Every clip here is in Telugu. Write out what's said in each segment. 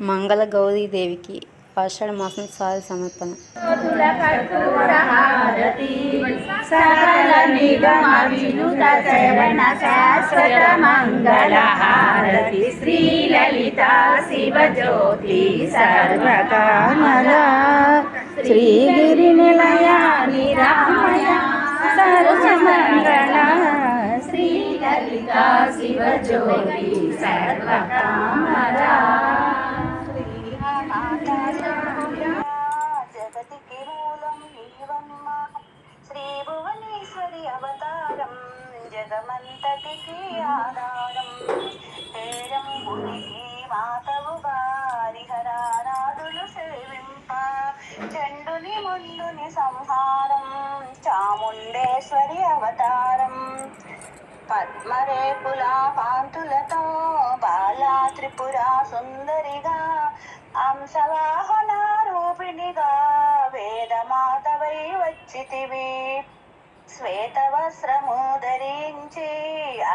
మంగళ గౌరీదేవికి ఆషాఢ మాసం సారి సమర్పణ. సకల శివ సర్వకామల. శ్రీగిరి నిరామయ సర్వమంగళ. సర్వకామల. జగమంతటికి ఆధారం. హేరం పునికి మాతవు హరిహరానాదులు సేవింప. చండుని ముందుని సంహారం చాముండేశ్వరి అవతారం. పద్మరేకుల కాంతులతో బాలా త్రిపుర సుందరిగా అంశవాహన రూపిణిగా వేదమాతవై వచ్చితివి. శ్వేత వస్త్రము ధరించి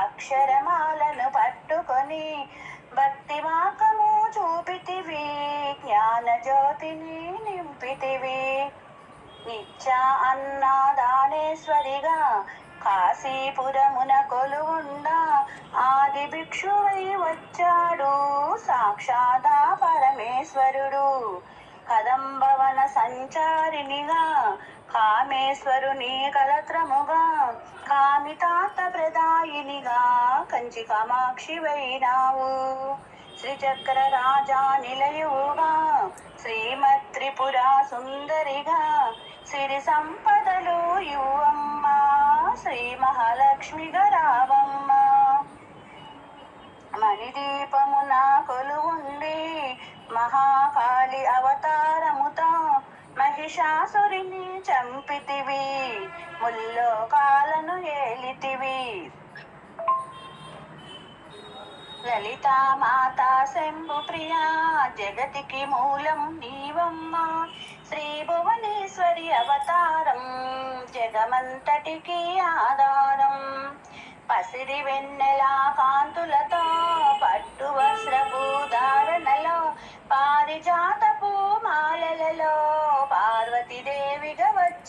అక్షరమాలను పట్టుకొని భక్తి మాకము చూపితివి జ్ఞాన జ్యోతిని నింపితివి. నిత్య అన్నదానేశ్వరిగా కాశీపురమున కొలువుండా ఆది భిక్షువై వచ్చాడు సాక్షాదా పరమేశ్వరుడు. కదంబవన సంచారినిగా కామేశ్వరుని కలత్రముగా కామితాత ప్రదాయినిగా కంచి కామాక్షి వైనావు శ్రీచక్ర రాజా నిలయుగా శ్రీమత్ త్రిపుర సుందరిగా సిరి సంపదలు యువమ్మ శ్రీ మహాలక్ష్మి రావమ్మ మణిదీపమున కొలువుండి బలి అవతారముతో మహిషాసురిని చంపితివి ముల్లోకాలను ఏలితివి. లలితా మాత శంభు ప్రియా జగతికి మూలం నీవమ్మ. శ్రీ భువనేశ్వరి అవతారం జగమంతటికి ఆధారం. పసిరి వెన్నెలా కాంతులతో పట్టు వస్త్రభూత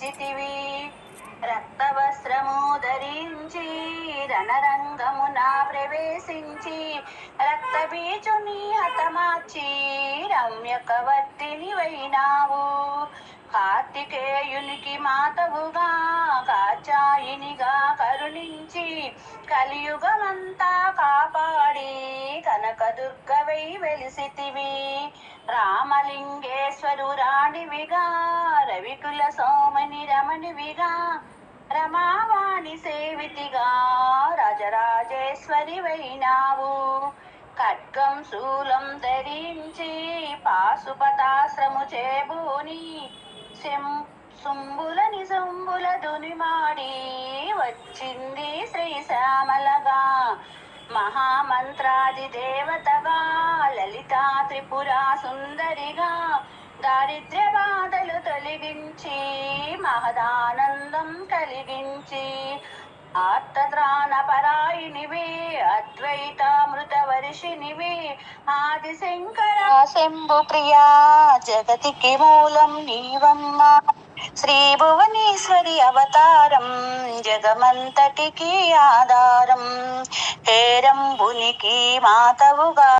పార్వతీదేవిగా రక్త వస్త్రము ధరించి రణరంగమున ప్రవేశించి రక్త బీజుని హతమార్చి రమ్యకవర్తిని వైనావు కార్తికేయునికి మాతవుగా కాచాయినిగా కరుణించి కలియుగమంతా కాపాడి కనకదుర్గవై వెలిసితివి. రామలింగేశ్వరు రాణివిగా రవికుల సోమని రమణివిగా రమావాణి సేవితిగా రాజరాజేశ్వరి వైనావు. ఖడ్గం శూలం ధరించి పాశుపతాశ్రము చేబూని శం సుంబులని దునిమాడి వచ్చింది శ్రీశ్యామలగా మహామంత్రాది దేవతగా త్రిపుర సుందరిగా దారిద్ర్య బాధలు తొలగించి మహదానందం కలిగించి ఆర్తత్రాణ పరాయినివి అద్వైతామృత వర్షినివి ఆది శంకర శంభు ప్రియా జగతికి మూలం నీవమ్మా. శ్రీ భువనేశ్వరి అవతారం జగమంతటికి ఆధారం. హేరంబునికి మాతవుగా